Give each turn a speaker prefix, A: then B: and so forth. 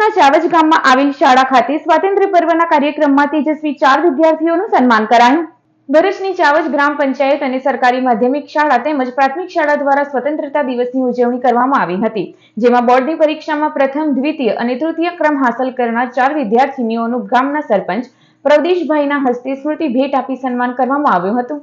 A: ભરૂચના ચાવજ ગામમાં આવેલ શાળા ખાતે સ્વાતંત્ર્ય પર્વના કાર્યક્રમમાં તેજસ્વી ચાર વિદ્યાર્થીઓનું સન્માન કરાયું. ભરૂચની ચાવજ ગ્રામ પંચાયત અને સરકારી માધ્યમિક શાળા તેમજ પ્રાથમિક શાળા દ્વારા સ્વતંત્રતા દિવસની ઉજવણી કરવામાં આવી હતી, જેમાં બોર્ડની પરીક્ષામાં પ્રથમ, દ્વિતીય અને તૃતીય ક્રમ હાંસલ કરનાર ચાર વિદ્યાર્થીનીઓનું ગામના સરપંચ પ્રવદેશભાઈના હસ્તે સ્મૃતિ ભેટ આપી સન્માન કરવામાં આવ્યું હતું.